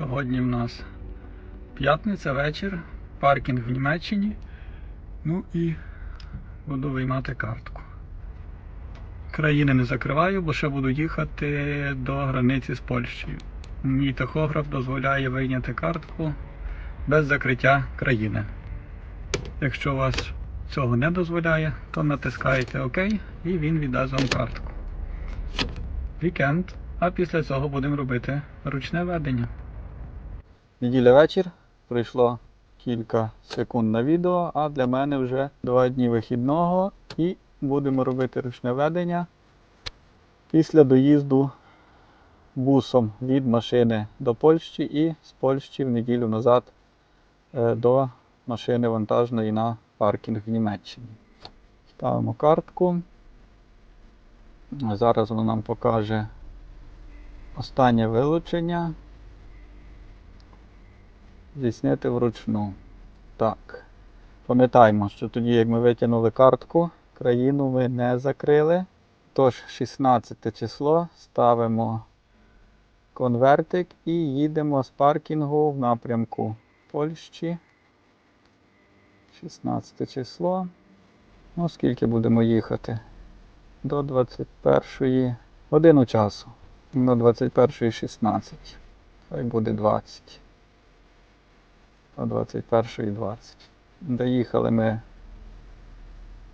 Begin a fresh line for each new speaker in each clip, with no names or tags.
Сьогодні в нас п'ятниця, вечір, паркінг в Німеччині. Ну і буду виймати картку. Країни не закриваю, бо ще буду їхати до границі з Польщею. Мій тахограф дозволяє вийняти картку без закриття країни. Якщо вас цього не дозволяє, то натискаєте ОК і він віддасть вам картку. Вікенд, а після цього будемо робити ручне ведення. Неділя вечір. Пройшло кілька секунд на відео, а для мене вже два дні вихідного і будемо робити ручне ведення після доїзду бусом від машини до Польщі і з Польщі в неділю назад е, до машини вантажної на паркінг в Німеччині. Ставимо картку. Зараз воно нам покаже останнє вилучення. Здійснити вручну. Так. Пам'ятаємо, що тоді, як ми витягнули картку, країну ми не закрили. Тож 16 число ставимо конвертик і їдемо з паркінгу в напрямку Польщі. 16 число. Ну, скільки будемо їхати? До 21 годину часу. До 21.16. Хай буде 20. До 21.20. Доїхали ми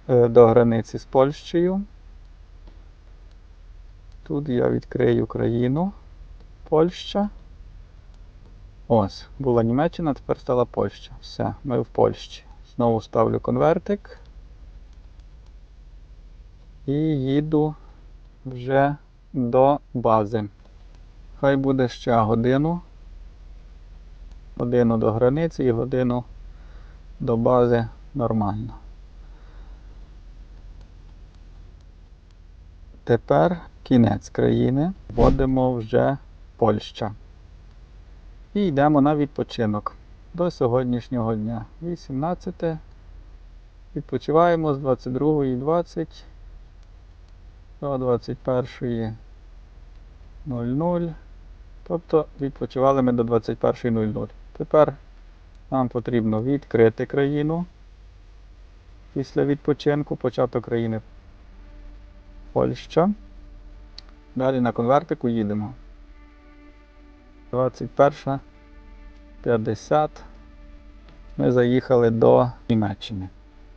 е, до границі з Польщею. Тут я відкрию країну. Польща. Ось, була Німеччина, тепер стала Польща. Все, ми в Польщі. Знову ставлю конвертик. І їду вже до бази. Хай буде ще годину. Годину до границі і годину до бази нормально. Тепер кінець країни. Вводимо вже Польща. І йдемо на відпочинок до сьогоднішнього дня. 18. Відпочиваємо з 22.20 до 21.00. Тобто відпочивали ми до 21.00. Тепер нам потрібно відкрити країну після відпочинку, початок країни Польща. Далі на конвертику їдемо. 21.50. Ми заїхали до Німеччини.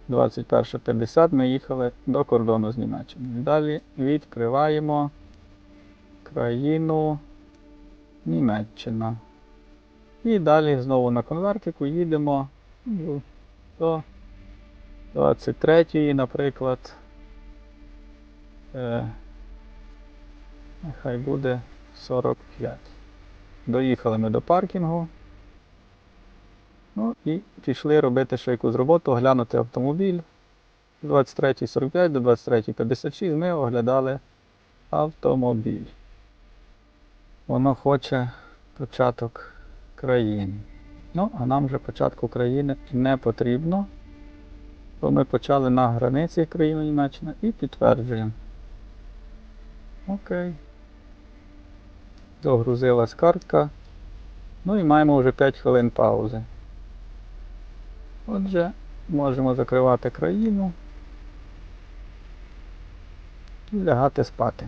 21.50 ми їхали до кордону з Німеччиною. Далі відкриваємо країну Німеччина. І далі знову на конвертику їдемо ну, до 23-ї, наприклад. Е, нехай буде 45. Доїхали ми до паркінгу. Ну і пішли робити ще якусь роботу, оглянути автомобіль. З 23.45 до 23.56 ми оглядали автомобіль. Воно хоче початок країни. Ну, а нам вже початку країни не потрібно. Бо ми почали на границі країни Німеччини і підтверджуємо. Окей. Догрузилась картка. Ну і маємо вже 5 хвилин паузи. Отже, можемо закривати країну і лягати спати.